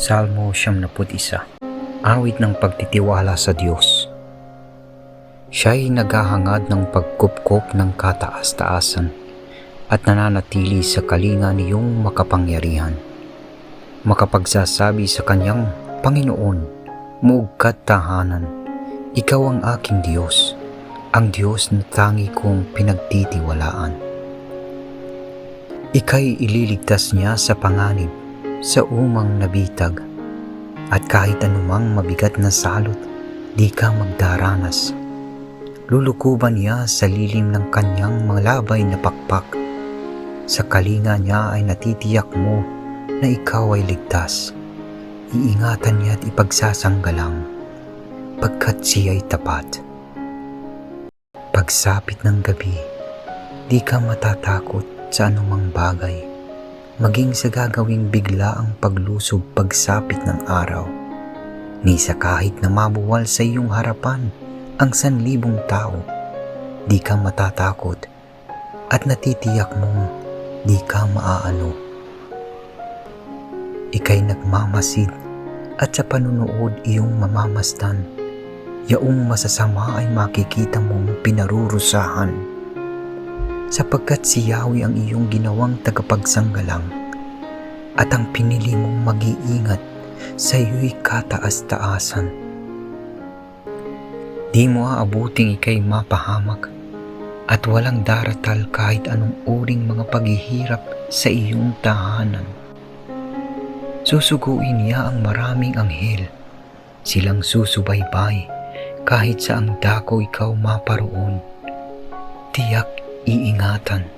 Salmo 71 Awit ng pagtitiwala sa Diyos Siya'y naghahangad ng pagkupkop ng kataas-taasan at nananatili sa kalinga niyong makapangyarihan. Makapagsasabi sa kanyang Panginoon, muugkat tahanan, Ikaw ang aking Diyos, ang Diyos na tangi kong pinagtitiwalaan. Ika'y ililigtas niya sa panganib, sa umang nabitag, at kahit anumang mabigat na salot, di ka magdaranas. Lulukuban niya sa lilim ng kanyang malabay na pakpak. Sa kalinga niya ay natitiyak mo na ikaw ay ligtas. Iingatan niya at ipagsasanggalang, pagkat siya ay tapat. Pagsapit ng gabi, di ka matatakot sa anumang bagay, maging sa gagawing bigla ang paglusob pagsapit ng araw. Ni sa kahit na mabuwal sa iyong harapan ang sanlibong tao, di ka matatakot at natitiyak mong di ka maaano. Ika'y nagmamasid at sa panunood iyong mamamastan, yaong masasama ay makikita mong pinarurusahan sapagkat si Yahweh ang iyong ginawang tagapagsanggalang at ang pinili mong mag-iingat sa iyo'y kataas-taasan. Di mo aabuting ikay mapahamak at walang daratal kahit anong uring mga paghihirap sa iyong tahanan. Susuguin niya ang maraming anghel, silang susubaybay kahit sa ang dako ikaw maparoon. Tiyak iingatan.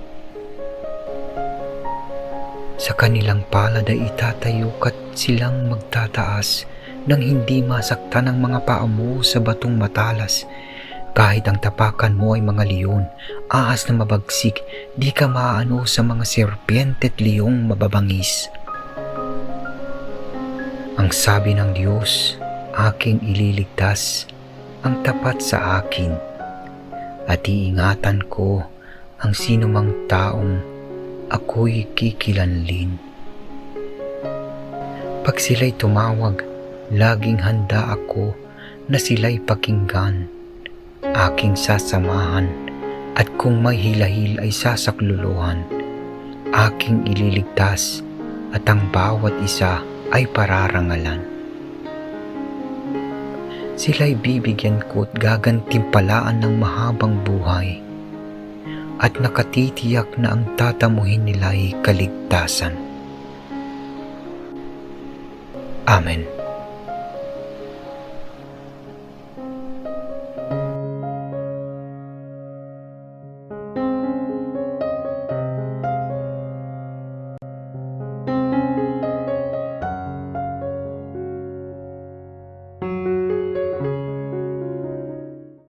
Sa kanilang palad ay itatayo kat silang magtataas nang hindi masaktan ang mga paa mo sa batong matalas. Kahit ang tapakan mo ay mga leon, ahas na mabagsik, di ka maano sa mga serpiente at leong mababangis. Ang sabi ng Diyos, aking ililigtas, ang tapat sa akin, at iingatan ko ang sinumang taong ako'y kikilanlin. Pag sila'y tumawag, laging handa ako na sila'y pakinggan. Aking sasamahan at kung may hilahil ay sasakluluhan. Aking ililigtas at ang bawat isa ay pararangalan. Sila'y bibigyan ko at gagantimpalaan ng mahabang buhay at nakatitiyak na ang tatamuhin nila ay kaligtasan. Amen.